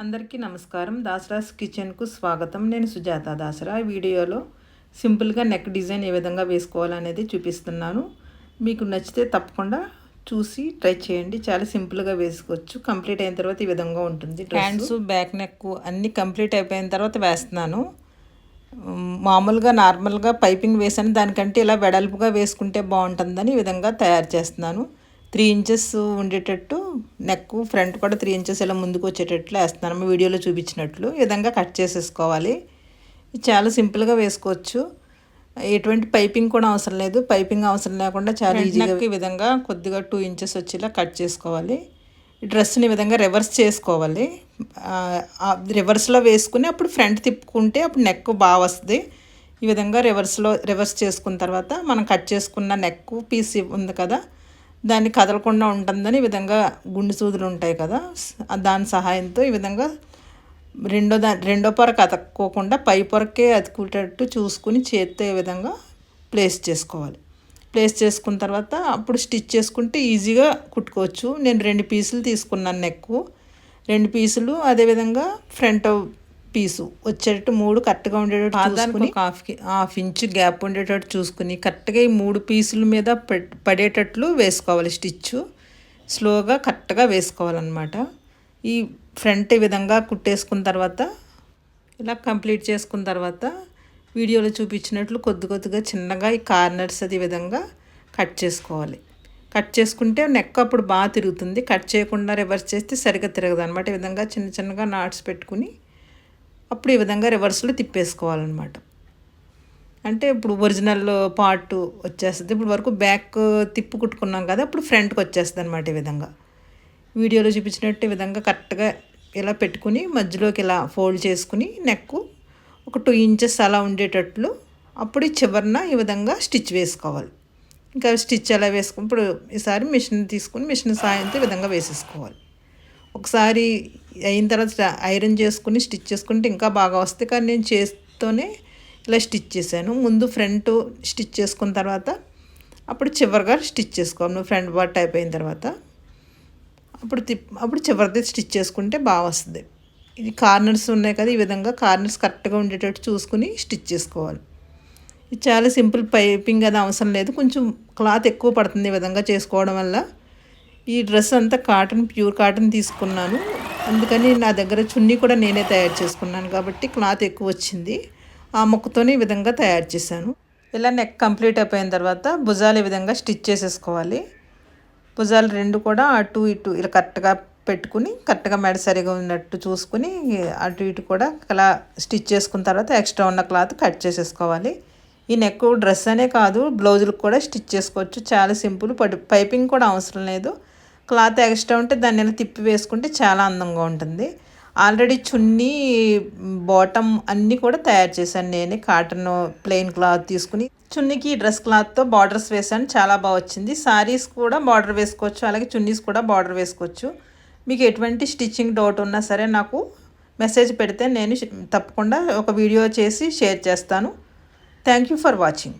అందరికీ నమస్కారం. దాసరాస్ కిచెన్కు స్వాగతం. నేను సుజాత దాసరా. వీడియోలో సింపుల్గా నెక్ డిజైన్ ఏ విధంగా వేసుకోవాలనేది చూపిస్తున్నాను. మీకు నచ్చితే తప్పకుండా చూసి ట్రై చేయండి. చాలా సింపుల్గా వేసుకోవచ్చు. కంప్లీట్ అయిన తర్వాత ఈ విధంగా ఉంటుంది హ్యాండ్స్ బ్యాక్ నెక్ అన్నీ కంప్లీట్ అయిపోయిన తర్వాత వేస్తున్నాను. మామూలుగా నార్మల్గా పైపింగ్ వేసాను. దానికంటే ఇలా వెడల్పుగా వేసుకుంటే బాగుంటుందని ఈ విధంగా తయారు చేస్తున్నాను. త్రీ ఇంచెస్ ఉండేటట్టు నెక్ ఫ్రంట్ కూడా త్రీ ఇంచెస్ ఇలా ముందుకు వచ్చేటట్లు వేస్తున్నాను వీడియోలో చూపించినట్లు. ఈ విధంగా కట్ చేసేసుకోవాలి. చాలా సింపుల్గా వేసుకోవచ్చు. ఎటువంటి పైపింగ్ కూడా అవసరం లేదు. పైపింగ్ అవసరం లేకుండా చాలా ఈజీగా ఈ విధంగా కొద్దిగా టూ ఇంచెస్ వచ్చేలా కట్ చేసుకోవాలి. ఈ డ్రెస్ని ఈ విధంగా రివర్స్ చేసుకోవాలి. రివర్స్లో వేసుకుని అప్పుడు ఫ్రంట్ తిప్పుకుంటే అప్పుడు నెక్ బాగా వస్తుంది. ఈ విధంగా రివర్స్లో రివర్స్ చేసుకున్న తర్వాత మనం కట్ చేసుకున్న నెక్ పీస్ ఉంది కదా దాన్ని కదలకుండా ఉంటుందని ఈ విధంగా గుండు సూదులు ఉంటాయి కదా. దాని సహాయంతో ఈ విధంగా రెండో దా రెండో పొరకు అతక్కోకుండా పై పొరకే అతుకునేటట్టు చూసుకుని చేత్తో ఈ విధంగా ప్లేస్ చేసుకోవాలి. ప్లేస్ చేసుకున్న తర్వాత అప్పుడు స్టిచ్ చేసుకుంటే ఈజీగా కుట్టుకోవచ్చు. నేను రెండు పీసులు తీసుకున్నాను నెక్కు. రెండు పీసులు అదేవిధంగా ఫ్రంట్ పీసు. వచ్చేటట్టు మూడు కరెక్ట్గా ఉండేటట్టు చూసుకుని హాఫ్ హాఫ్ ఇంచ్ గ్యాప్ ఉండేటట్టు చూసుకుని కరెక్ట్గా ఈ మూడు పీసుల మీద పడేటట్లు వేసుకోవాలి స్టిచ్. స్లోగా కరెక్ట్గా వేసుకోవాలన్నమాట. ఈ ఫ్రంట్ ఈ విధంగా కుట్టేసుకున్న తర్వాత ఇలా కంప్లీట్ చేసుకున్న తర్వాత వీడియోలో చూపించినట్లు కొద్ది కొద్దిగా చిన్నగా ఈ కార్నర్స్ అది విధంగా కట్ చేసుకోవాలి. కట్ చేసుకుంటే నెక్ అప్పుడు బాగా తిరుగుతుంది. కట్ చేయకుండా రివర్స్ చేస్తే సరిగ్గా తిరగదు అనమాట ఈ విధంగా చిన్న చిన్నగా నాట్స్ పెట్టుకుని అప్పుడు ఈ విధంగా రివర్స్లో తిప్పేసుకోవాలన్నమాట. అంటే ఇప్పుడు ఒరిజినల్ పార్ట్ వచ్చేస్తుంది. ఇప్పుడు వరకు బ్యాక్ తిప్పు కుట్టుకున్నాం కదా ఇప్పుడు ఫ్రంట్కి వచ్చేస్తుంది అనమాట ఈ విధంగా. వీడియోలో చూపించినట్టు ఈ విధంగా కరెక్ట్గా ఇలా పెట్టుకుని మధ్యలోకి ఇలా ఫోల్డ్ చేసుకుని నెక్ ఒక టూ ఇంచెస్ అలా ఉండేటట్లు అప్పుడు చివరిన చివరన ఈ విధంగా స్టిచ్ వేసుకోవాలి. ఇంకా స్టిచ్ ఎలా వేసుకుని ఇప్పుడు ఈసారి మిషన్ తీసుకుని మిషన్ సాయంతో ఈ విధంగా వేసేసుకోవాలి. ఒకసారి అయిన తర్వాత ఐరన్ చేసుకుని స్టిచ్ చేసుకుంటే ఇంకా బాగా వస్తాయి. కానీ నేను చేస్తూనే ఇలా స్టిచ్ చేశాను. ముందు ఫ్రంట్ స్టిచ్ చేసుకున్న తర్వాత అప్పుడు చివరిగా స్టిచ్ చేసుకోను నువ్వు ఫ్రంట్ బట్ అయిపోయిన తర్వాత. అప్పుడు తిప్ అప్పుడు చివరిది స్టిచ్ చేసుకుంటే బాగా వస్తుంది. ఇది కార్నర్స్ ఉన్నాయి కదా ఈ విధంగా కార్నర్స్ కరెక్ట్గా ఉండేటట్టు చూసుకుని స్టిచ్ చేసుకోవాలి. ఇది చాలా సింపుల్ పైపింగ్ అది అవసరం లేదు. కొంచెం క్లాత్ ఎక్కువ పడుతుంది ఈ విధంగా చేసుకోవడం వల్ల. ఈ డ్రెస్ అంతా కాటన్ ప్యూర్ కాటన్ తీసుకున్నాను. అందుకని నా దగ్గర చున్నీ కూడా నేనే తయారు చేసుకున్నాను కాబట్టి క్లాత్ ఎక్కువ వచ్చింది. ఆ మొక్కతోనే ఈ విధంగా తయారు చేశాను. ఇలా నెక్ కంప్లీట్ అయిపోయిన తర్వాత భుజాలు ఈ విధంగా స్టిచ్ చేసేసుకోవాలి. భుజాలు రెండు కూడా అటు ఇటు ఇలా కరెక్ట్గా పెట్టుకుని కరెక్ట్గా మెడ సరిగా ఉన్నట్టు చూసుకుని అటు ఇటు కూడా అలా స్టిచ్ చేసుకున్న తర్వాత ఎక్స్ట్రా ఉన్న క్లాత్ కట్ చేసేసుకోవాలి. ఈ నెక్ డ్రెస్ అనే కాదు బ్లౌజులకు కూడా స్టిచ్ చేసుకోవచ్చు. చాలా సింపుల్ పైపింగ్ కూడా అవసరం లేదు. క్లాత్ ఎక్స్ట్రా ఉంటే దాన్ని ఇలా తిప్పి వేసుకుంటే చాలా అందంగా ఉంటుంది. ఆల్రెడీ చున్నీ బాటమ్ అన్నీ కూడా తయారు చేశాను నేనే. కాటన్ ప్లెయిన్ క్లాత్ తీసుకుని చున్నీకి డ్రెస్ క్లాత్తో బార్డర్స్ వేసాను చాలా బాగా వచ్చింది. సారీస్ కూడా బార్డర్ వేసుకోవచ్చు. అలాగే చున్నీస్ కూడా బార్డర్ వేసుకోవచ్చు. మీకు ఎటువంటి స్టిచ్చింగ్ డౌట్ ఉన్నా సరే నాకు మెసేజ్ పెడితే నేను తప్పకుండా ఒక వీడియో చేసి షేర్ చేస్తాను. Thank you for watching.